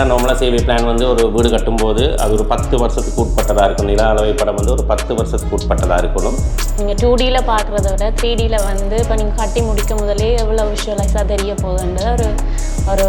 என்னென்னா நார்மலாக சேவை பிளான் வந்து ஒரு வீடு கட்டும்போது அது ஒரு பத்து வருஷத்துக்கு உட்பட்டதாக இருக்கணும். நில அளவை படம் வந்து ஒரு பத்து வருஷத்துக்கு உட்பட்டதாக இருக்கணும். நீங்கள் டூ டியில் பார்க்குறத விட த்ரீ டியில் வந்து இப்போ நீங்கள் கட்டி முடிக்க முதலே எவ்வளோ விஷுவலைஸாக தெரிய போகுதுன்ற ஒரு ஒரு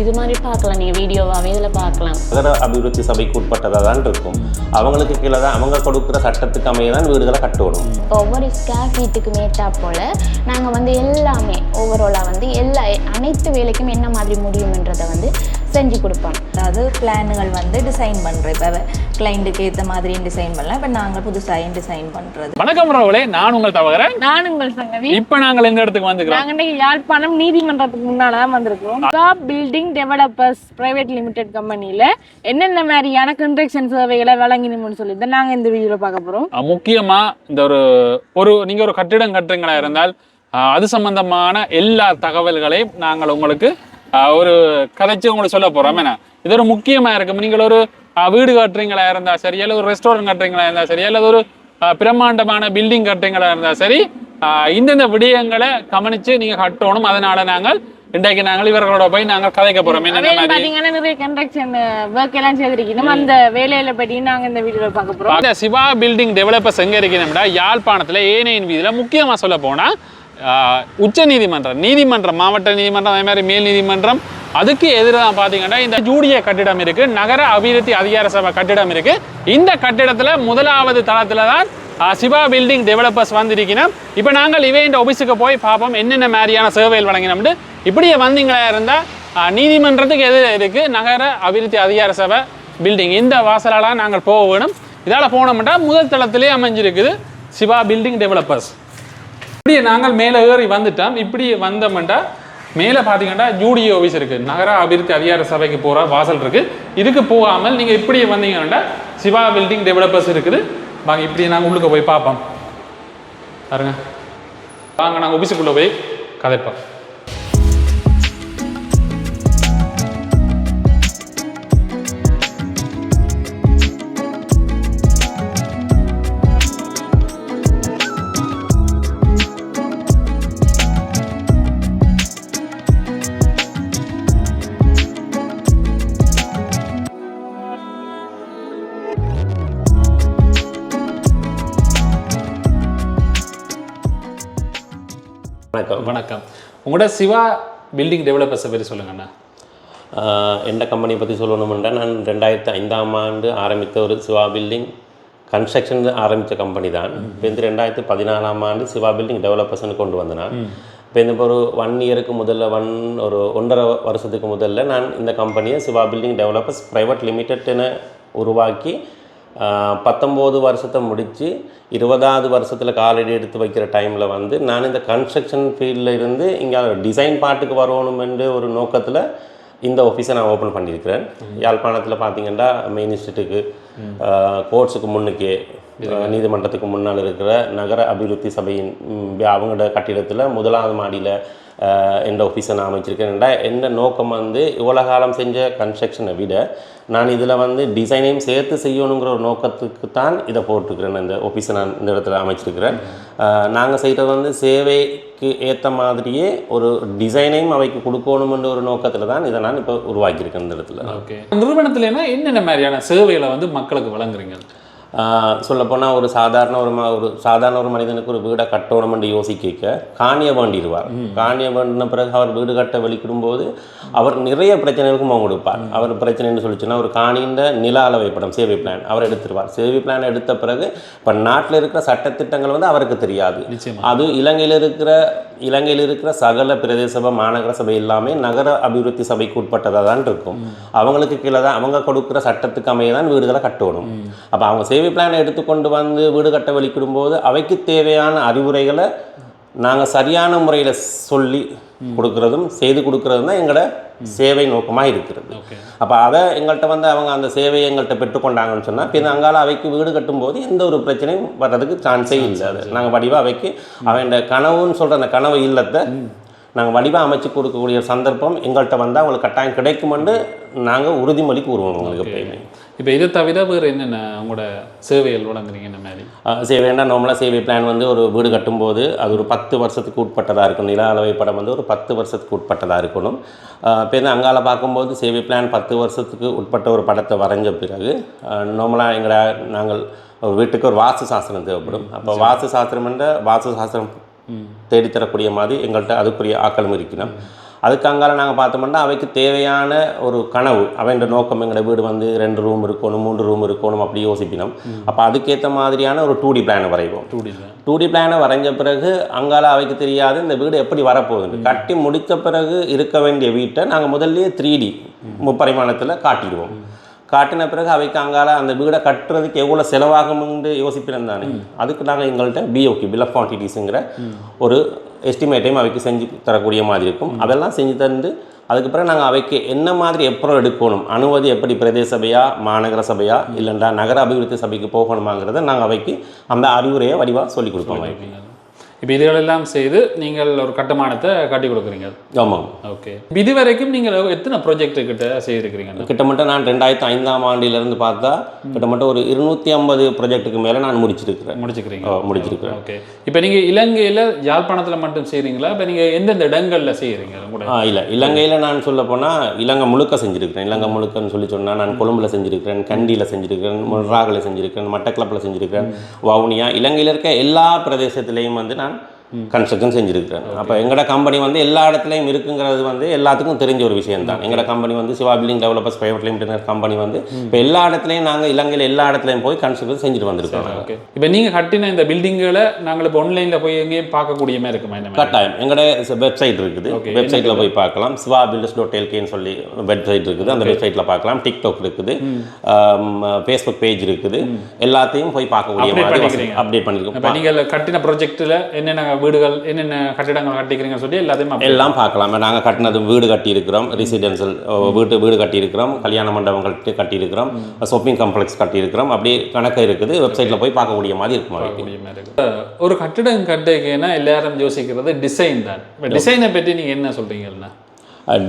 இது மாதிரி பார்க்கலாம். நீங்கள் வீடியோவாகவே இதில் பார்க்கலாம். நகர அபிவிருத்தி சபைக்கு உட்பட்டதாக தான் இருக்கும். அவங்களுக்கு கீழே தான் அவங்க கொடுக்குற சட்டத்துக்கு அமைய தான் வீடுகளை இப்போ ஒவ்வொரு ஸ்கேர் ஃபீட்டுக்கு மேட்டா போல் நாங்கள் வந்து எல்லாமே ஓவராலாக வந்து எல்லா அனைத்து வேலைக்கும் என்ன மாதிரி முடியும்ன்றதை வந்து செஞ்சு கொடுப்போம் அதாவது பிளானுகள் வந்து டிசைன் பண்ணுறோம் இப்போ கிளைண்ட்டுக்கு ஏற்ற மாதிரி டிசைன் பண்ணலாம். இப்போ நாங்கள் புதுசாக டிசைன் பண்ணுறது வணக்கம் ராவலே நான் உங்கள் தவகிறேன் நான் உங்கள் சங்கவி. இப்ப நாங்கள் எந்த இடத்துக்கு வந்துக்கிறோம் நாங்க இன்னைக்கு யாழ்ப்பாணம் நீதிமன்றத்துக்கு முன்னால தான் வந்திருக்கோம் top building developers private limited கம்பெனில என்னென்ன மாதிரியான கன்ஸ்ட்ரக்ஷன் சேவைகளை வழங்கினோம்னு சொல்லி தான் நாங்க இந்த வீடியோல பார்க்க போறோம். அஹ் முக்கியமா இந்த ஒரு ஒரு நீங்க ஒரு கட்டிடம் கட்டுறீங்களா இருந்தால் அது சம்பந்தமான எல்லா தகவல்களையும் நாங்கள் உங்களுக்கு ஒரு கதைச்சு உங்களுக்கு சொல்ல போறோம். என்ன? இது ஒரு முக்கியமா இருக்கும். நீங்கள் ஒரு வீடு கட்டுறீங்களா இருந்தா சரி அல்லது ஒரு ரெஸ்டாரண்ட் கட்டுறீங்களா இருந்தா சரி அல்லது ஒரு பிரம்மாண்டமான பில்டிங் கட்டுறீங்களா இருந்தா சரி இந்தந்த விடயங்களை கவனிச்சு நீங்க கட்டணும். அதனால நாங்கள் இன்றைக்கு நாங்கள் இவர்களோட போய் நாங்கள் கதைக்க போறோம். பாத்தீங்கன்னா நிறைய கன்ஸ்ட்ரக்ஷன் ஒர்க் எல்லாம் செய்திருக்கோம் அந்த வேலையில பற்றி நாங்க இந்த வீடியோல பார்க்க போறோம். சிவா பில்டிங் டெவலப்பர்ஸ் எங்க இருக்கணும்னா யாழ்ப்பாணத்துல ஏனையின் வீதியில. முக்கியமா சொல்ல போனா உச்ச நீதிமன்றம் நீதிமன்றம் மாவட்ட நீதிமன்றம் அதே மாதிரி மேல் நீதிமன்றம் அதுக்கு எதிராக பார்த்தீங்கன்னா இந்த ஜூடிய கட்டிடம் இருக்கு நகர அபிவிருத்தி அதிகார சபை கட்டிடம் இருக்கு. இந்த கட்டிடத்தில் முதலாவது தளத்தில் தான் சிவா பில்டிங் டெவலப்பர்ஸ் வந்திருக்கணும். இப்போ நாங்கள் இவையின் ஆஃபீஸுக்கு போய் பார்ப்போம் என்னென்ன மாதிரியான சேவைகள் வழங்கினோம்னு இப்படியே வந்தீங்களா இருந்தால் நீதிமன்றத்துக்கு எது இருக்கு நகர அபிவிருத்தி அதிகார சபை பில்டிங் இந்த வாசலால் நாங்கள் போக வேணும் இதால் போனோம்னா முதல் தளத்திலே அமைஞ்சிருக்குது சிவா பில்டிங் டெவலப்பர்ஸ் இப்படியே நாங்கள் மேலே ஏறி வந்துட்டோம். இப்படி வந்தோம்டா. மேலே பார்த்தீங்கன்னா ஜூடியோ ஆஃபீஸ் இருக்குது நகர அபிவிருத்தி அதிகார சபைக்கு போகிற வாசல் இருக்குது இதுக்கு போகாமல் நீங்கள் இப்படி வந்தீங்கன்னா சிவா பில்டிங் டெவலப்பர்ஸ் இருக்குது. வாங்க இப்படி நாங்கள் உள்ளுக்கு போய் பார்ப்போம். பாருங்க. வாங்க நாங்கள் ஆஃபீஸுக்குள்ளே போய் கதைப்போம். உங்களோட சிவா பில்டிங் டெவலப்பர்ஸை பற்றி சொல்லுங்கண்ணா. எந்த கம்பெனியை பற்றி சொல்லணும்னா நான் ரெண்டாயிரத்தி ஐந்தாம் ஆண்டு ஆரம்பித்த ஒரு சிவா பில்டிங் கன்ஸ்ட்ரக்ஷன் ஆரம்பித்த கம்பெனி தான். இப்போ இந்த ரெண்டாயிரத்தி பதினாலாம் ஆண்டு சிவா பில்டிங் டெவலப்பர்ஸ்னு கொண்டு வந்தேன். நான் இப்போ இந்த ஒரு ஒன் இயருக்கு முதல்ல ஒன் ஒரு ஒன்றரை வருஷத்துக்கு முதல்ல நான் இந்த கம்பெனியை சிவா பில்டிங் டெவலப்பர்ஸ் ப்ரைவேட் லிமிடெட்னு உருவாக்கி பத்தொம்போது வருஷத்தை முடித்து இருபதாவது வருஷத்தில் காலடி எடுத்து வைக்கிற டைமில் வந்து நான் இந்த கன்ஸ்ட்ரக்ஷன் ஃபீல்டில் இருந்து இங்கே டிசைன் பாட்டுக்கு வரணுமென்று ஒரு நோக்கத்தில் இந்த ஆஃபீஸை நான் ஓப்பன் பண்ணியிருக்கிறேன். யாழ்ப்பாணத்தில் பார்த்தீங்கன்னா மெயின் இன்ஸ்டியூட்டுக்கு கோர்ட்ஸுக்கு முன்னுக்கே நீதிமன்றத்துக்கு முன்னால் இருக்கிற நகர அபிவிருத்தி சபையின் அவங்களோட கட்டிடத்தில் முதலாவது மாடியில் இந்த ஆஃபீஸை நான் அமைச்சிருக்கேன்டா எந்த நோக்கம் வந்து இவ்வளோ காலம் செஞ்ச கன்ஸ்ட்ரக்ஷனை விட நான் இதில் வந்து டிசைனையும் சேர்த்து செய்யணுங்கிற ஒரு நோக்கத்துக்கு தான் இதை போட்டிருக்கிறேன். இந்த ஆஃபீஸை நான் இந்த இடத்துல அமைச்சிருக்கிறேன். நாங்கள் செய்கிறது வந்து சேவைக்கு ஏற்ற மாதிரியே ஒரு டிசைனையும் அவைக்கு கொடுக்கணுமென்ற ஒரு நோக்கத்தில் தான் இதை நான் இப்போ உருவாக்கியிருக்கேன் இந்த இடத்துல. ஓகே நிறுவனத்துலனா என்னென்ன மாதிரியான சேவைகளை வந்து மக்களுக்கு வழங்குறீங்க? சொல்லப்போனால் ஒரு சாதாரண ஒரு ஒரு சாதாரண ஒரு மனிதனுக்கு ஒரு வீடை கட்டணும்னு யோசிக்க காணிய வேண்டிடுவார். காணிய வேண்டின பிறகு அவர் வீடு கட்ட வெளிக்கிடும்போது அவர் நிறைய பிரச்சனைகளுக்கு முகம் கொடுப்பார். அவர் பிரச்சனைன்னு சொல்லிச்சுன்னா ஒரு காணின்ற நில அளவை படம் சேவை பிளான் அவர் எடுத்துருவார். சேவை பிளான் எடுத்த பிறகு இப்போ நாட்டில் இருக்கிற சட்டத்திட்டங்கள் வந்து அவருக்கு தெரியாது. அது இலங்கையில் இருக்கிற இலங்கையில் இருக்கிற சகல பிரதேச சபை மாநகர சபை எல்லாமே நகர அபிவிருத்தி சபைக்கு உட்பட்டதாக தான் இருக்கும் அவங்களுக்கு கீழே தான் அவங்க கொடுக்குற சட்டத்துக்கு அமைய தான் வீடுகளை கட்டணும். அப்போ அவங்க சேவை பிளானை எடுத்துக்கொண்டு வந்து வீடு கட்ட வெளிக்கிடும்போது அவைக்கு தேவையான அறிவுரைகளை நாங்கள் சரியான முறையில் சொல்லி கொடுக்கறதும் செய்து கொடுக்கறதும் தான் எங்களோட சேவை நோக்கமாக இருக்கிறது. அப்போ அதை எங்கள்கிட்ட வந்து அவங்க அந்த சேவையை எங்கள்கிட்ட பெற்றுக்கொண்டாங்கன்னு சொன்னால் பின் அங்கால அவைக்கு வீடு கட்டும்போது எந்த ஒரு பிரச்சனையும் வர்றதுக்கு சான்ஸே இல்லை. அது நாங்கள் வடிவாக அவைக்கு அவன் கனவுன்னு சொல்கிற அந்த கனவு இல்லத்தை நாங்கள் வடிவாக அமைச்சு கொடுக்கக்கூடிய சந்தர்ப்பம் எங்கள்கிட்ட வந்தால் உங்களுக்கு கட்டாயம் கிடைக்குமென்று நாங்கள் உறுதிமொழி கூறுவோம் உங்களுக்கு எப்பயுமே. இப்போ இதை தவிர வேறு என்னென்ன உங்களோட சேவைகள் வழங்குறீங்க இந்த மாதிரி? சேவைன்னா நார்மலாக சேவை பிளான் வந்து ஒரு வீடு கட்டும்போது அது ஒரு பத்து வருஷத்துக்கு உட்பட்டதாக இருக்கணும். நில அளவை படம் வந்து ஒரு பத்து வருஷத்துக்கு உட்பட்டதாக இருக்கணும். இப்போ இந்த அங்கால பார்க்கும்போது சேவை பிளான் பத்து வருஷத்துக்கு உட்பட்ட ஒரு படத்தை வரைஞ்ச பிறகு நார்மலாக எங்களை நாங்கள் ஒரு வீட்டுக்கு ஒரு வாஸ்து சாஸ்திரம் தேவைப்படும். அப்போ வாஸ்து சாஸ்திரம் என்ற வாஸ்து சாஸ்திரம் தேடித்தரக்கூடிய மாதிரி எங்கள்கிட்ட அதுக்குரிய ஆக்களும் இருக்கணும். அதுக்கு அங்கால நாங்கள் பார்த்தோம்னா அவைக்கு தேவையான ஒரு கனவு அவன் நோக்கம் எங்களோட வீடு வந்து ரெண்டு ரூம் இருக்கணும் மூன்று ரூம் இருக்கணும் அப்படி யோசிப்பினோம். அப்போ அதுக்கேற்ற மாதிரியான ஒரு டூ டி பிளானை வரைவோம். டூடியில் டூ டி பிளானை வரைஞ்ச பிறகு அங்கால அவைக்கு தெரியாது இந்த வீடு எப்படி வரப்போகுது கட்டி முடித்த பிறகு இருக்க வேண்டிய வீட்டை நாங்கள் முதல்லயே த்ரீ டி முப்பரிமாணத்தில் காட்டிடுவோம். காட்டின பிறகு அவைக்கு அங்கால அந்த வீடை கட்டுறதுக்கு எவ்வளோ செலவாகும்னு யோசிப்பினம் தானே. அதுக்கு நாங்கள் எங்கள்கிட்ட பிஓகி பில் ஆஃப் குவான்டிட்டிஸுங்கிற ஒரு எஸ்டிமேட்டையும் அவைக்கு செஞ்சு தரக்கூடிய மாதிரி இருக்கும். அதெல்லாம் செஞ்சு தந்து அதுக்கு பிறகு நாங்கள் அவைக்கு என்ன மாதிரி எப்புறம் எடுக்கணும் அனுமதி எப்படி பிரதேச சபையா மாநகர சபையா இல்லைண்டா நகர அபிவிருத்தி சபைக்கு போகணுமாங்கிறத நாங்கள் அவைக்கு அந்த அறிவுரையை வடிவாக சொல்லிக் கொடுப்போம். அவைக்கு இப்போ இதுகளெல்லாம் செய்து நீங்கள் ஒரு கட்டுமானத்தை கட்டி கொடுக்குறீங்க. ஆமாம். ஓகே. இது வரைக்கும் நீங்கள் எத்தனை ப்ராஜெக்ட் கிட்ட செய்திருக்கிறீங்க? கிட்டத்தட்ட நான் ரெண்டாயிரத்தி ஐந்தாம் ஆண்டிலிருந்து பார்த்தா கிட்டத்தட்ட ஒரு இருநூத்தி ஐம்பது ப்ராஜெக்ட்டுக்கு மேலே நான் முடிச்சிருக்கிறேன். முடிச்சுக்கிறீங்க ஓ, முடிச்சிருக்கிறேன். ஓகே. இப்போ நீங்கள் இலங்கையில் யாழ்ப்பாணத்தில் மட்டும் செய்கிறீங்களா இப்போ நீங்கள் எந்தெந்த இடங்களில் செய்கிறீங்க கூட. ஆ இல்லை. இலங்கையில் நான் சொல்ல போனால் இலங்கை முழுக்க செஞ்சுருக்கிறேன். இலங்கை முழுக்கன்னு சொல்லி சொன்னால் நான் கொழும்புல செஞ்சுருக்கிறேன் கண்டியில் செஞ்சுருக்கிறேன் முர்ராகில் செஞ்சுருக்கிறேன் மட்டக்களப்பில் செஞ்சுருக்கிறேன் வவுனியா. இலங்கையில் இருக்க எல்லா பிரதேசத்துலேயும் வந்து நான் Abraham கன்ஸ்ட்ரக்ஷன் செஞ்சுருக்கிறேன் அப்போ எங்களோட கம்பெனி வந்து எல்லா இடத்துலையும் இருக்குங்கிறது வந்து எல்லாத்துக்கும் தெரிஞ்ச ஒரு விஷயம் தான் எங்களோட கம்பெனி வந்து Siva building developers private limited company வந்து இப்போ எல்லா இடத்துலையும் நாங்கள் இலங்கையில் எல்லா இடத்துலையும் போய் கன்ஸ்ட்ரக்ஷன் செஞ்சுட்டு வந்திருக்கோம். ஓகே இப்போ நீங்கள் கட்டின இந்த பில்டிங்களை நாங்கள் இப்போ ஆன்லைனில் போய் எங்கேயும் பார்க்கக்கூடிய மாதிரி இருக்குமா இந்த கட்டாயம். எங்களோட வெப்சைட் இருக்குது. வெப்சைட்டில் போய் பார்க்கலாம். சிவா பில்டர்ஸ் டாட் எல்கேன்னு சொல்லி வெப்சைட் இருக்குது. அந்த வெப்சைட்டில் பார்க்கலாம். டிக்டாக் இருக்குது. ஃபேஸ்புக் பேஜ் இருக்குது. எல்லாத்தையும் போய் பார்க்கக்கூடிய மாதிரி. அப்டேட் இப்போ பண்ணிருக்கோம். நீங்கள் கட்டின ப்ராஜெக்ட்டில் என்னென்ன வீடுகள் என்னென்ன கட்டிடங்கள் கட்டிக்கிறீங்கன்னு சொல்லி எல்லாத்தையும் எல்லாம் பார்க்கலாம். நாங்கள் கட்டினது வீடு கட்டியிருக்கிறோம் ரெசிடென்ஷியல் வீட்டு வீடு கட்டியிருக்கிறோம் கல்யாண மண்டபம் கட்டி கட்டியிருக்கிறோம் ஷாப்பிங் காம்ப்ளெக்ஸ் கட்டியிருக்கிறோம். அப்படியே கணக்கு இருக்குது. வெப்சைட்டில் போய் பார்க்கக்கூடிய மாதிரி இருக்கும். ஒரு கட்டிடம் கட்டிக்கன்னா எல்லாரும் யோசிக்கிறது டிசைன் தான். டிசைனை பற்றி நீங்கள் என்ன சொல்கிறீங்கண்ணா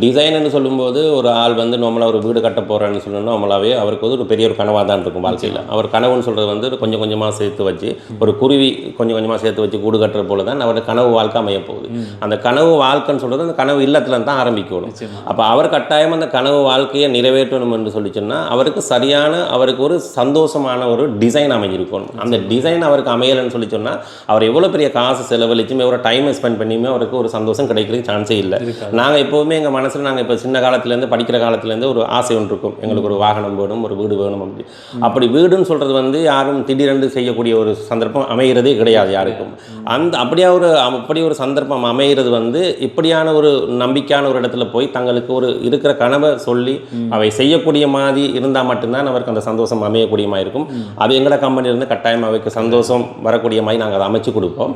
டிசைன்னு சொல்லும்போது ஒரு ஆள் வந்து நம்மளாக ஒரு வீடு கட்ட போகிறேன்னு சொல்லணும்னா நம்மளாவே அவருக்கு வந்து ஒரு பெரிய ஒரு கனவாக தான் இருக்கும் வாழ்க்கையில். அவர் கனவுன்னு சொல்கிறது வந்து கொஞ்சம் கொஞ்சமாக சேர்த்து வச்சு ஒரு குருவி கொஞ்சம் கொஞ்சமாக சேர்த்து வச்சு கூடு கட்டுற போல தான் அவரோட கனவு வாழ்க்கை அமைய போகுது. அந்த கனவு வாழ்க்கைன்னு சொல்கிறது அந்த கனவு இல்லத்தில் தான் ஆரம்பிக்கணும். அப்போ அவர் கட்டாயம் அந்த கனவு வாழ்க்கையை நிறைவேற்றணும் என்று சொல்லி சொன்னால் அவருக்கு சரியான அவருக்கு ஒரு சந்தோஷமான ஒரு டிசைன் அமைஞ்சிருக்கணும். அந்த டிசைன் அவருக்கு அமையலைன்னு சொல்லி சொன்னால் அவர் எவ்வளோ பெரிய காசு செலவழிச்சும் எவ்வளோ டைமை ஸ்பெண்ட் பண்ணியுமே அவருக்கு ஒரு சந்தோஷம் கிடைக்கிறதுக்கு சான்ஸே இல்லை. நாங்கள் எப்போவுமே எங்கள் மனசில் நாங்கள் இப்போ சின்ன காலத்துலேருந்து படிக்கிற காலத்துலேருந்து ஒரு ஆசை ஒன்று இருக்கும். எங்களுக்கு ஒரு வாகனம் வேணும் ஒரு வீடு வேணும் அப்படி. அப்படி வீடுன்னு சொல்கிறது வந்து யாரும் திடீரென்று செய்யக்கூடிய ஒரு சந்தர்ப்பம் அமைகிறதே கிடையாது யாருக்கும். அந்த அப்படியா ஒரு அப்படி ஒரு சந்தர்ப்பம் அமைகிறது வந்து இப்படியான ஒரு நம்பிக்கையான ஒரு இடத்துல போய் தங்களுக்கு ஒரு இருக்கிற கனவை சொல்லி அவை செய்யக்கூடிய மாதிரி இருந்தால் மட்டும்தான் அவருக்கு அந்த சந்தோஷம் அமையக்கூடிய மாதிரி இருக்கும். அது எங்களோட கம்பெனிலேருந்து கட்டாயம் அவைக்கு சந்தோஷம் வரக்கூடிய மாதிரி நாங்கள் அதை அமைச்சு கொடுப்போம்.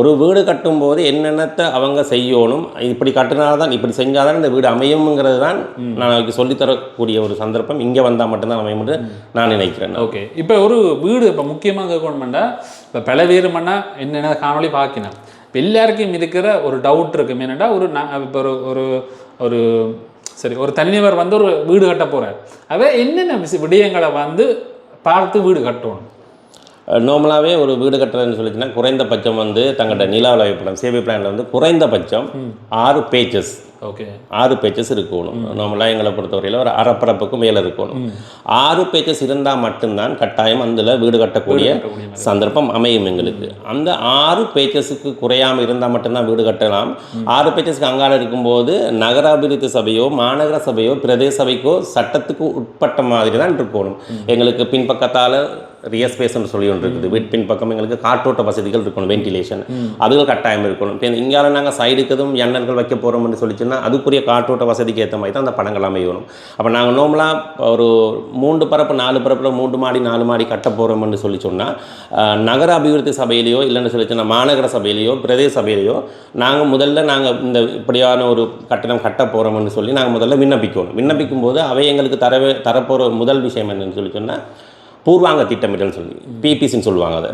ஒரு வீடு கட்டும்போது என்னென்னத்தை அவங்க செய்யணும் இப்படி கட்டினால்தான் இப்படி செஞ்சால் செஞ்சாதான் இந்த வீடு அமையும்ங்கிறது தான் நான் அவருக்கு சொல்லித்தரக்கூடிய ஒரு சந்தர்ப்பம். இங்கே வந்தால் மட்டும்தான் அமையும் நான் நினைக்கிறேன். ஓகே. இப்போ ஒரு வீடு இப்போ முக்கியமாக கேட்கணுமெண்டா இப்போ பல பேருமன்னா என்னென்ன காணொளி பார்க்கணும். இப்போ எல்லாருக்கும் இருக்கிற ஒரு டவுட் இருக்கும். என்னென்னா ஒரு நான் இப்போ ஒரு ஒரு ஒரு சரி ஒரு தனிநபர் வந்து ஒரு வீடு கட்ட போகிறார் அவ என்னென்ன விடயங்களை வந்து பார்த்து வீடு கட்டணும்? நார்மலாகவே ஒரு வீடு கட்டுறதுன்னு சொல்லிச்சுன்னா குறைந்தபட்சம் வந்து தங்களோட நில வரைபடம் சேவை பிளானில் வந்து குறைந்தபட்சம் ஆறு பேஜஸ் ஓகே. ஆறு பேச்சஸ் இருக்கணும். நார்மலாக எங்களை பொறுத்தவரையில் ஒரு அரைப்பரப்புக்கு மேலே இருக்கணும். ஆறு பேச்சஸ் இருந்தால் மட்டும்தான் கட்டாயம் அதில் வீடு கட்டக்கூடிய சந்தர்ப்பம் அமையும் எங்களுக்கு. அந்த ஆறு பேச்சஸுக்கு குறையாமல் இருந்தால் மட்டும்தான் வீடு கட்டலாம். ஆறு பேச்சஸ்க்கு அங்கால இருக்கும்போது நகராபிவிருத்தி சபையோ மாநகர சபையோ பிரதேச சபைக்கோ சட்டத்துக்கு உட்பட்ட மாதிரி தான் இருக்கணும் எங்களுக்கு பின்பக்கத்தால் ரியல் ஸ்பேஸ்னு சொல்லி ஒன்று இருக்குது. வீட்டு பின்பக்கம் எங்களுக்கு காற்றோட்ட வசதிகள் இருக்கணும் வென்டிலேஷன் அதுகள் கட்டாயம் இருக்கணும். இப்போ இங்கால நாங்கள் சைடுக்குதும் எண்ணர்கள் வைக்க போகிறோம்னு சொல்லிச்சுன்னா அதுக்குரிய காற்றோட்ட வசதிக்கு ஏற்ற மாதிரி தான் அந்த படங்கள் அமையணும். அப்போ நாங்கள் நார்மலாக ஒரு மூன்று பரப்பு நாலு பரப்பில் மூன்று மாடி நாலு மாடி கட்ட போகிறோம்னு சொல்லி சொன்னால் நகர அபிவிருத்தி சபையிலையோ இல்லைன்னு சொல்லி சொன்னால் மாநகர சபையிலையோ பிரதேச சபையிலையோ நாங்கள் முதல்ல நாங்கள் இந்த இப்படியான ஒரு கட்டணம் கட்ட போகிறோம்னு சொல்லி நாங்கள் முதல்ல விண்ணப்பிக்கணும். விண்ணப்பிக்கும் போது அவை எங்களுக்கு தரவே தரப்போகிற முதல் விஷயம் என்னன்னு சொல்லி சொன்னால் பூர்வாங்க திட்டமிடல்னு சொல்லி பிபிசின்னு சொல்லுவாங்க அதை.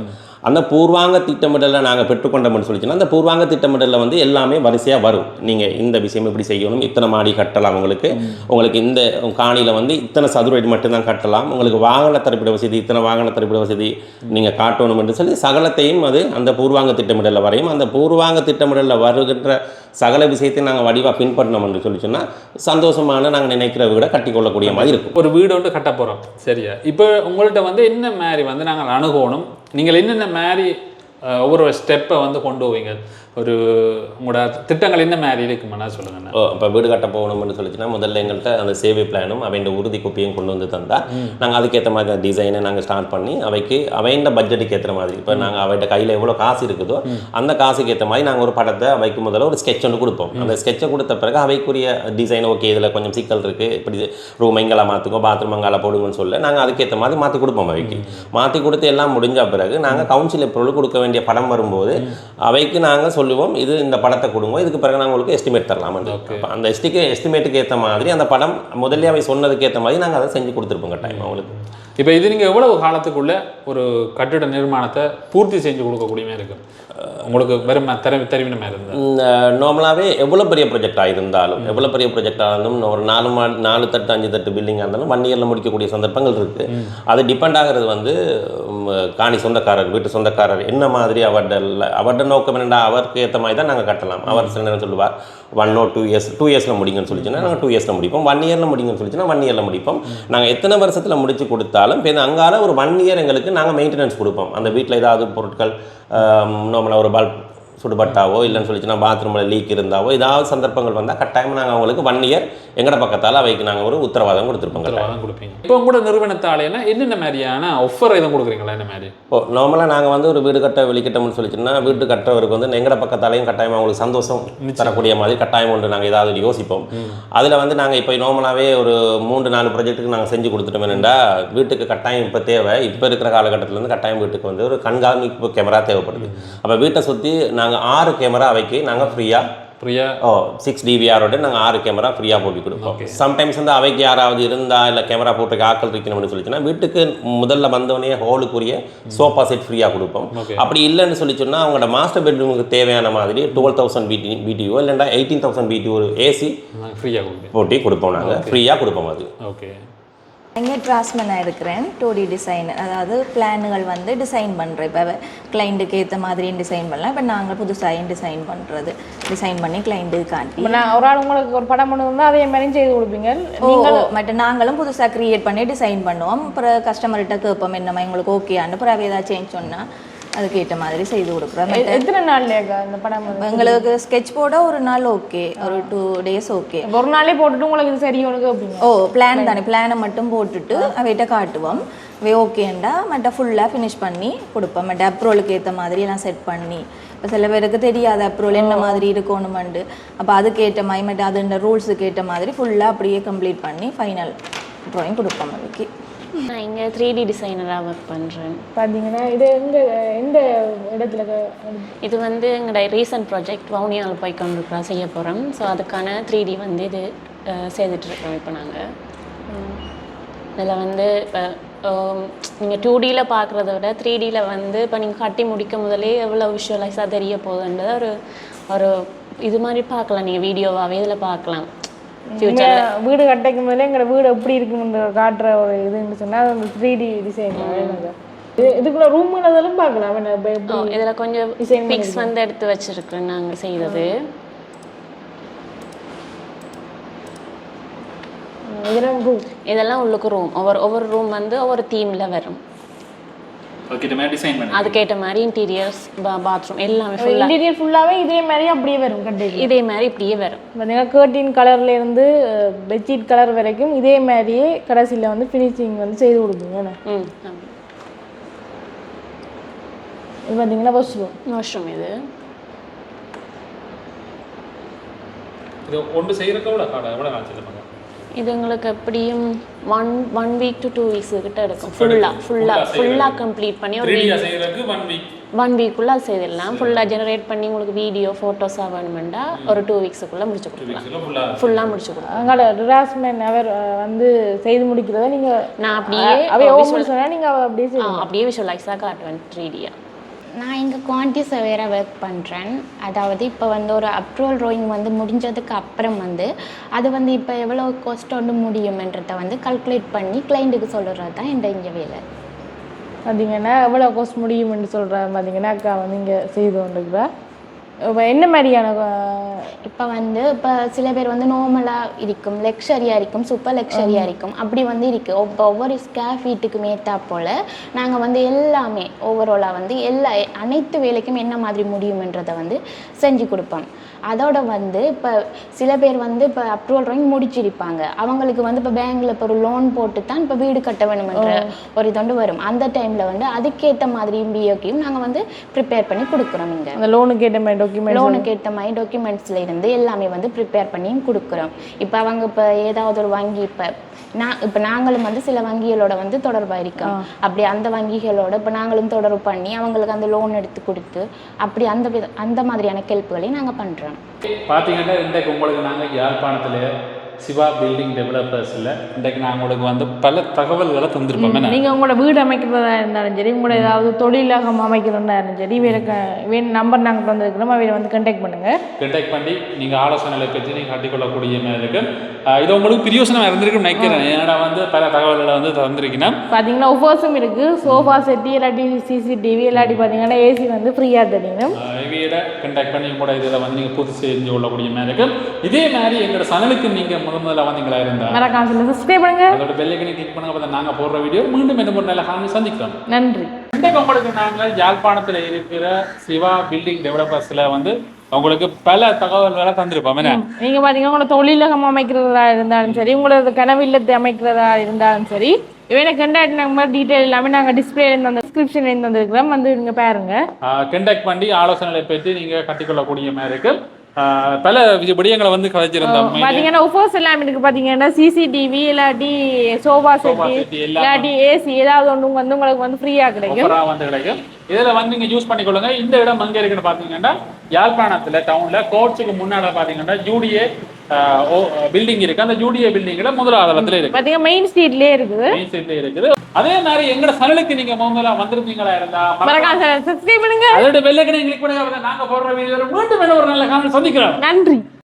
அந்த பூர்வாங்க திட்டமிடலை நாங்கள் பெற்றுக்கொண்டோம்னு சொல்லிச்சுன்னா அந்த பூர்வாங்க திட்டமிடலில் வந்து எல்லாமே வரிசையாக வரும். நீங்கள் இந்த விஷயம் இப்படி செய்யணும் இத்தனை மாடி கட்டலாம் உங்களுக்கு. உங்களுக்கு இந்த காணியில் வந்து இத்தனை சதுரடி மட்டும்தான் கட்டலாம். உங்களுக்கு வாகன தரப்பிட வசதி இத்தனை வாகன தரப்பிட வசதி நீங்கள் காட்டணும் என்று சொல்லி சகலத்தையும் அது அந்த பூர்வாங்க திட்டமிடலில் வரையும் அந்த பூர்வாங்க திட்டமிடலில் வருகின்ற சகல விஷயத்தையும் நாங்கள் வடிவாக பின்பற்றினோம் என்று சொல்லி சொன்னால் சந்தோஷமான நாங்கள் நினைக்கிறத விட கட்டிக்கொள்ளக்கூடிய மாதிரி இருக்கும். ஒரு வீடு ஒன்று கட்ட போகிறோம் சரியா? இப்போ உங்கள்கிட்ட வந்து என்ன மாதிரி வந்து நாங்கள் அணுகணும்? நீங்கள் என்னென்ன மாதிரி ஒவ்வொரு ஸ்டெப்பை வந்து கொண்டு போவீங்க? ஒரு உங்களோட திட்டங்கள் என்ன மாதிரி இருக்குமாண்ணா சொல்லுங்கண்ணா ஓ இப்போ வீடு கட்ட போகணும்னு சொல்லிச்சுன்னா முதல்ல எங்கள்கிட்ட அந்த சேவை பிளானும் அவைண்ட உறுதி குப்பியும் கொண்டு வந்து தந்தால் நாங்கள் அதுக்கேற்ற மாதிரி அந்த டிசைனை நாங்கள் ஸ்டார்ட் பண்ணி அவைக்கு அவைண்ட பட்ஜெட்டுக்கு ஏற்ற மாதிரி. இப்போ நாங்கள் அவைட்ட கையில் எவ்வளோ காசு இருக்குதோ அந்த காசுக்கு ஏற்ற மாதிரி நாங்கள் ஒரு படத்தை அவைக்கு முதல்ல ஒரு ஸ்கெட்ச் ஒன்று கொடுப்போம். அந்த ஸ்கெட்சை கொடுத்த பிறகு அவைக்குரிய டிசைன் ஓகே இதில் கொஞ்சம் சிக்கல் இருக்குது இப்படி ரூம் எங்களை மாற்றுக்கோ பாத்ரூம் அங்கால போடுங்கன்னு சொல்ல நாங்கள் அதுக்கேற்ற மாதிரி மாற்றி கொடுப்போம் அவைக்கு. மாற்றி கொடுத்து எல்லாம் முடிஞ்ச பிறகு நாங்கள் கவுன்சில் பொருள் கொடுக்க வேண்டிய படம் வரும்போது அவைக்கு நாங்கள் சொல்லுவோம் இது இந்த படத்தை கொடுங்க இதுக்கு பிறகு நாங்கள் உங்களுக்கு எஸ்டிமேட் தரலாம் அந்த எஸ்டிக்கு எஸ்டிமேட்டுக்கு ஏற்ற மாதிரி அந்த படம் முதல்ல அவை சொன்னதுக்கு ஏற்ற மாதிரி நாங்கள் அதை செஞ்சு கொடுத்துருப்போம் கட்டாயம் அவங்களுக்கு இப்போ இது நீங்கள் எவ்வளவு காலத்துக்குள்ள ஒரு கட்டிட நிர்மாணத்தை பூர்த்தி செஞ்சு கொடுக்கக்கூடிய மாதிரி இருக்கும் உங்களுக்கு வெறும் தர தெரிவின இருந்தால் நார்மலாகவே எவ்வளோ பெரிய ப்ரொஜெக்டாக இருந்தாலும் எவ்வளோ பெரிய ப்ரொஜெக்டாக இருந்தாலும் ஒரு நாலு மா நாலு தட்டு அஞ்சு தட்டு பில்டிங்காக இருந்தாலும் ஒன் இயரில் முடிக்கக்கூடிய சந்தர்ப்பங்கள் இருக்குது அது டிபெண்ட் ஆகிறது வந்து காணி சொந்தக்காரர் வீட்டு சொந்தக்காரர் என்ன மாதிரி அவர்ட அவர்ட நோக்கம் என்னடா அவருக்கு ஏற்ற மாதிரி தான் நாங்கள் கட்டலாம். அவர் சில நேரம் சொல்லுவார் one or two years two இயர்ஸில் முடிங்கன்னு சொல்லிச்சுன்னா நாங்கள் டூ இயர்ஸில் முடிப்போம். ஒன் இயரில் முடிங்கன்னு சொல்லிச்சுன்னா ஒன் இயரில் முடிப்போம். நாங்கள் எத்தனை வருஷத்தில் முடிச்சு கொடுத்தாலும் இப்போ அங்கால ஒரு ஒன் இயர் எங்களுக்கு நாங்கள் மெயின்டெனன்ஸ் கொடுப்போம். அந்த வீட்டில் ஏதாவது பொருட்கள் நார்மலாக ஒரு பல்ப் சுடுபட்டாவோ இல்லைன்னு சொல்லிச்சுன்னா பாத்ரூமில் லீக் இருந்தாவோ ஏதாவது சந்தர்ப்பங்கள் வந்தால் கட்டாயமாக நாங்கள் அவங்களுக்கு ஒன் இயர் எங்கட பக்கத்தால் அவைக்கு நாங்கள் ஒரு உத்தரவாதம் கொடுத்துருப்போம் கட்டாயம். தான் கொடுப்பீங்க. இப்போ உங்களோட நிறுவனத்தாலேனா என்னென்ன மாதிரியான ஆஃபர் எதுவும் கொடுக்குறீங்களா? என்ன மாதிரி? ஓ நார்மலாக நாங்கள் வந்து ஒரு வீடு கட்ட வெளிக்கட்டோம்னு சொல்லிச்சுன்னா வீடு கட்டுறவருக்கு வந்து எங்கட பக்கத்தாலையும் கட்டாயம் அவங்களுக்கு சந்தோஷம் தரக்கூடிய மாதிரி கட்டாயம் ஒன்று நாங்கள் ஏதாவது யோசிப்போம். அதில் வந்து நாங்கள் இப்போ நார்மலாகவே ஒரு மூன்று நாலு ப்ராஜெக்ட்டுக்கு நாங்கள் செஞ்சு கொடுத்துட்டோம் என்னென்னா வீட்டுக்கு கட்டாயம் இப்போ தேவை. இப்போ இருக்கிற காலகட்டத்தில் வந்து கட்டாயம் வீட்டுக்கு வந்து ஒரு கண்காணிப்பு கேமரா தேவைப்படுது. அப்போ வீட்டை சுற்றி நாங்கள் ஆறு கேமரா அவைக்கு நாங்கள் ஃப்ரீயாக பிரியா ஓ சிக்ஸ் டிவிஆரோட நாங்கள் ஆறு கேமரா ஃப்ரீயாக போட்டு கொடுப்போம். சம்டைம்ஸ் வந்து அவைக்கு யாராவது இருந்தா இல்லை கேமரா போட்டு ஆக்கள் இருக்கணும்னு சொல்லிச்சுன்னா வீட்டுக்கு முதல்ல வந்தவொடனே ஹோலுக்குரிய சோஃபா செட் ஃப்ரீயாக கொடுப்போம். அப்படி இல்லைன்னு சொல்லி சொன்னா அவங்களோட மாஸ்டர் பெட்ரூமுக்கு தேவையான மாதிரி டுவெல் தௌசண்ட் பிடி பிடிஓ இல்லைன்னா எயிட்டீன் தௌசண்ட் பிடி ஒரு ஏசி நாங்கள் ஃப்ரீயாக போட்டி கொடுப்போம் நாங்கள் ஃப்ரீயாக கொடுப்போம் அது. ஓகே இங்கே டிராஸ்மனாக இருக்கிறேன் டூடி டிசைன் அதாவது பிளானுகள் வந்து டிசைன் பண்ணுறேன் இப்போ கிளைண்ட்டுக்கு ஏற்ற மாதிரி டிசைன் பண்ணலாம். இப்போ நாங்கள் புதுசாக டிசைன் பண்ணுறது டிசைன் பண்ணி கிளைண்ட்டுக்கு காட்டி. நான் ஒரு ஆள் உங்களுக்கு ஒரு படம் வந்தா அதே மாதிரி செய்து கொடுப்பீங்க. ஓ, மற்ற நாங்களும் புதுசாக க்ரியேட் பண்ணி டிசைன் பண்ணுவோம். அப்புறம் கஸ்டமர்கிட்ட கேட்போம் என்னம்மா எங்களுக்கு ஓகேயான்னு அப்புறம் அவ ஏதாவது சேஞ்ச் சொன்னால் அதுக்கேற்ற மாதிரி செய்து கொடுக்குறோம். எத்தனை நாள்லக்கா இந்த படம்? எங்களுக்கு ஸ்கெட்ச் போட ஒரு நாள் ஓகே ஒரு டூ டேஸ் ஓகே ஒரு நாளே போட்டுட்டு உங்களுக்கு இது சரி உனக்கு அப்படிங்க ஓ பிளான் தானே. பிளானை மட்டும் போட்டுட்டு அவைகிட்ட காட்டுவோம். அவை ஓகேண்டா மற்ற ஃபுல்லாக ஃபினிஷ் பண்ணி கொடுப்போம். மற்ற அப்ரோலுக்கு ஏற்ற மாதிரி எல்லாம் செட் பண்ணி. இப்போ சில பேருக்கு தெரியாது அப்ரோல் என்ன மாதிரி இருக்கணுமெண்டு. அப்போ அதுக்கேற்ற மாதிரி மற்ற அதுன்ற ரூல்ஸுக்கு ஏற்ற மாதிரி ஃபுல்லாக அப்படியே கம்ப்ளீட் பண்ணி ஃபைனல் ட்ராயிங் கொடுப்போம் அதுக்கு நான் இங்கே த்ரீ டி டிசைனராக ஒர்க் பண்ணுறேன் பாத்தீங்கன்னா இது எங்க எந்த இடத்துல இது வந்து எங்களோட ரீசன்ட் ப்ராஜெக்ட் வவுனியாவில் போய் கொண்டிருக்கிறோம் செய்ய போகிறோம் ஸோ அதுக்கான த்ரீ டி வந்து இது செய்துட்ருக்கோம் இப்போ நாங்கள் இதில் வந்து இப்போ நீங்கள் டூ டியில் பார்க்குறத விட த்ரீ டியில் வந்து இப்போ நீங்கள் கட்டி முடிக்க முதலே எவ்வளோ விஷுவலைஸாக தெரிய போகுதுன்றது ஒரு ஒரு இது மாதிரி பார்க்கலாம். நீங்கள் வீடியோவாகவே இதில் பார்க்கலாம். வீடு கட்டைக்கு முதல்ல எங்களோட வீடு எப்படி இருக்குன்னு காட்டுற ஒரு இதுன்னு சொன்னா அது அந்த த்ரீ டி டிசைன் இது இதுக்குள்ள ரூம் அதெல்லாம் பார்க்கலாம். இதில் கொஞ்சம் பிக்ஸ் வந்து எடுத்து வச்சிருக்கிறேன் நாங்கள் செய்தது. இதெல்லாம் ரூம் இதெல்லாம் உள்ளுக்கு ரூம் ஒவ்வொரு ஒவ்வொரு ரூம் வந்து ஒவ்வொரு தீமில் வரும் ஓகே மாதிரி டிசைன் பண்ணி அதுக்கேற்ற மாதிரி இன்டீரியர்ஸ் பாத்ரூம் எல்லாமே ஃபுல்லாக இன்டீரியர் ஃபுல்லாவே இதே மாதிரி அப்படியே வரும் கட்டைக்கு இதே மாதிரி இப்படியே வரும். பார்த்தீங்கன்னா கேர்டின் கலர்ல இருந்து பெட்ஷீட் கலர் வரைக்கும் இதே மாதிரியே கடைசியில் வந்து ஃபினிஷிங் வந்து செய்து கொடுப்பீங்க? ம் இது பார்த்தீங்கன்னா வாஷ்ரூம் வாஷ்ரூம் இது. ஒன்று எவ்வளோ எவ்வளோ இது உங்களுக்கு எப்படியும் one one week to two weeks கிட்ட எடுக்கும். ஃபுல்லாக ஃபுல்லாக ஃபுல்லாக கம்ப்ளீட் பண்ணி ஒரு வீக் ஒன் வீக் ஒன் வீக்குள்ளே அது செய்திடலாம். ஃபுல்லாக ஜெனரேட் பண்ணி உங்களுக்கு வீடியோ ஃபோட்டோஸாக வேணுமெண்டா ஒரு டூ வீக்ஸுக்குள்ளே முடிச்சு கொடுக்கலாம். ஃபுல்லாக முடிச்சு கொடுக்கலாம். அங்கால டிராஸ்மேன் அவர் வந்து செய்து முடிக்கிறத நீங்க நான் அப்படியே அவை ஓப்பன் சொன்னா நீங்க அவ அப்படியே அப்படியே விஷுவலைஸாக காட்டுவேன் த்ரீ டியாக நான் இங்கே குவான்டி சர்வேராக ஒர்க் பண்ணுறேன் அதாவது இப்போ வந்து ஒரு அப்ரூவல் ரோயிங் வந்து முடிஞ்சதுக்கு அப்புறம் வந்து அது வந்து இப்போ எவ்வளோ காஸ்ட் வந்து முடியும்ன்றதை வந்து கல்குலேட் பண்ணி கிளைண்ட்டுக்கு சொல்கிறது தான் இந்த இங்கே வேலை. பார்த்தீங்கன்னா எவ்வளோ கோர்ஸ் முடியும்னு சொல்கிற பார்த்தீங்கன்னா அக்கா வந்து இங்கே செய்து கொண்டிருக்கிறா. என்ன மாதிரியான இப்போ வந்து இப்போ சில பேர் வந்து நார்மலாக இருக்கும் லெக்ஷரியாக இருக்கும் சூப்பர் லெக்ஷரியாக இருக்கும். அப்படி வந்து இருக்குது இப்போ ஒவ்வொரு ஸ்கேர் ஃபீட்டுக்கு மேத்தா போல் நாங்கள் வந்து எல்லாமே ஓவராலாக வந்து எல்லா அனைத்து வேலைக்கும் என்ன மாதிரி முடியும்ன்றதை வந்து செஞ்சு கொடுப்போம். அதோட வந்து இப்போ சில பேர் வந்து இப்போ அப்ரூவல் ட்ராயிங் முடிச்சிருப்பாங்க. அவங்களுக்கு வந்து இப்போ பேங்க்கில் இப்போ ஒரு லோன் போட்டு தான் இப்போ வீடு கட்ட வேணுமென்ற ஒரு இது வந்து வரும். அந்த டைமில் வந்து அதுக்கேற்ற மாதிரி பிஓக்கையும் நாங்கள் வந்து ப்ரிப்பேர் பண்ணி கொடுக்குறோம் இங்கே. அந்த லோனுக்கு ஏற்ற மாதிரி டாக்குமெண்ட் லோனுக்கு ஏற்ற மாதிரி டாக்குமெண்ட்ஸ்ல இருந்து எல்லாமே வந்து ப்ரிப்பேர் பண்ணியும் கொடுக்குறோம். இப்போ அவங்க இப்போ ஏதாவது ஒரு வங்கி இப்போ நான் இப்போ நாங்களும் வந்து சில வங்கிகளோட வந்து தொடர்பாக இருக்கோம் அப்படி அந்த வங்கிகளோட இப்போ நாங்களும் தொடர்பு பண்ணி அவங்களுக்கு அந்த லோன் எடுத்து கொடுத்து அப்படி அந்த வித அந்த மாதிரியான ஹெல்ப்புகளையும் நாங்கள் பண்ணுறோம் பார்த்தீங்கன்னா இன்றைக்கு உங்களுக்கு நாங்கள் யாழ்ப்பாணத்தில் சிவா பில்டிங் டெவலப்பர்ஸில் இன்றைக்கு நான் உங்களுக்கு வந்து பல தகவல்களை தந்திருப்போம். நீங்கள் உங்களோட வீடு அமைக்கிறதா இருந்தாலும் சரி உங்களோட ஏதாவது தொழிலகம் அமைக்கிறதா இருந்தாலும் சரி இவருக்கு வேணும் நம்பர் நாங்கள் தந்துருக்கிறோம். அவையை வந்து கண்டாக்ட் பண்ணுங்கள் கண்டெக்ட் பண்ணி நீங்கள் ஆலோசனைகளை பெற்று நீங்கள் கட்டிக்கொள்ளக்கூடிய மாதிரி இருக்கு. ஆஹ் இது உங்களுக்கு பிரியோசனம் இருந்திருக்கும் நினைக்கிறேன். ஏன்னா வந்து பல தகவல்களை வந்து தந்திருக்கீங்கன்னா? பார்த்தீங்கன்னா ஒஃபர்ஸும் இருக்குது சோஃபா செட்டி இல்லாட்டி சிசிடிவி இல்லாட்டி பார்த்தீங்கன்னா ஏசி வந்து ஃப்ரீயாக தெரியும். இவையிட கண்டாக்ட் பண்ணி கூட இதில் வந்து நீங்கள் புது செஞ்சு கொள்ளக்கூடிய மாதிரி இருக்கு. இதே மாதிரி எங்களோட சனலுக்கு நீங்கள் முதல் முதல்ல வந்தீங்களா இருந்தால் மறக்காம சப்ஸ்கிரைப் பண்ணுங்க. அதோட பெல்லைக்கனை கிளிக் பண்ணுங்க. அப்போ நாங்கள் போடுற வீடியோ மீண்டும் என்ன ஒரு நல்ல காரணம் சந்திக்கிறோம். நன்றி. இன்றைக்கு உங்களுக்கு நாங்கள் யாழ்ப்பாணத்தில் இருக்கிற சிவா பில்டிங் டெவலப்பர்ஸில் வந்து உங்களுக்கு பல தகவல்களை தந்திருப்போம். என்ன? நீங்கள் பார்த்தீங்கன்னா உங்களோட தொழிலகம் அமைக்கிறதா இருந்தாலும் சரி உங்களோட கனவு இல்லத்தை அமைக்கிறதா இருந்தாலும் சரி இவனை கண்டாக்ட் நம்பர் டீட்டெயில் எல்லாமே நாங்கள் டிஸ்பிளே அந்த டிஸ்கிரிப்ஷன்ல இருந்து வந்திருக்கிறோம். வந்து நீங்கள் பாருங்க. கண்டக்ட் பண்ணி ஆலோசனைகளை பெற்று நீங்கள் கட்டிக்கொள்ளக்கூடிய மாதிரி இருக்கு. பல விடயங்களை வந்து கதைச்சிருந்தோம். பார்த்தீங்கன்னா ஒஃபர்ஸ் எல்லாம் இருக்கு. பார்த்தீங்கன்னா சிசிடிவி இல்லாட்டி சோஃபா செட்டி இல்லாட்டி ஏசி ஏதாவது ஒன்று வந்து உங்களுக்கு வந்து ஃப்ரீயாக கிடைக்கும். வந்து கிடைக்கும். இதில் வந்து நீங்கள் யூஸ் பண்ணிக்கொள்ளுங்க. இந்த இடம் எங்கே இருக்குன்னு பார்த்தீங்கன்னா யாழ்ப்பாணத்தில் டவுனில் கோட்ஸுக்கு முன்னாடி பார்த்தீங்கன்னா யூடிஏ பில்டிங் இருக்கு. அந்த யூடிஏ பில்டிங்கில் முதலாவது தளத்தில் இருக்கு. மெயின் ஸ்ட்ரீட்லேயே இருக்குது. மெயின் சைட்ல இருக்குது. அதே மாதிரி எங்களோட சனலுக்கு நீங்க முதல்ல வந்திருந்தீங்களா இருந்தா மறக்காம சப்ஸ்கிரைப் பண்ணுங்க. அதோட வெள்ளைக்கனை கிளிக் பண்ணி நாங்க போடுற வீடியோ மீண்டும் ஒரு நல்ல காரணம் சந்திக்கிறோம். நன்றி.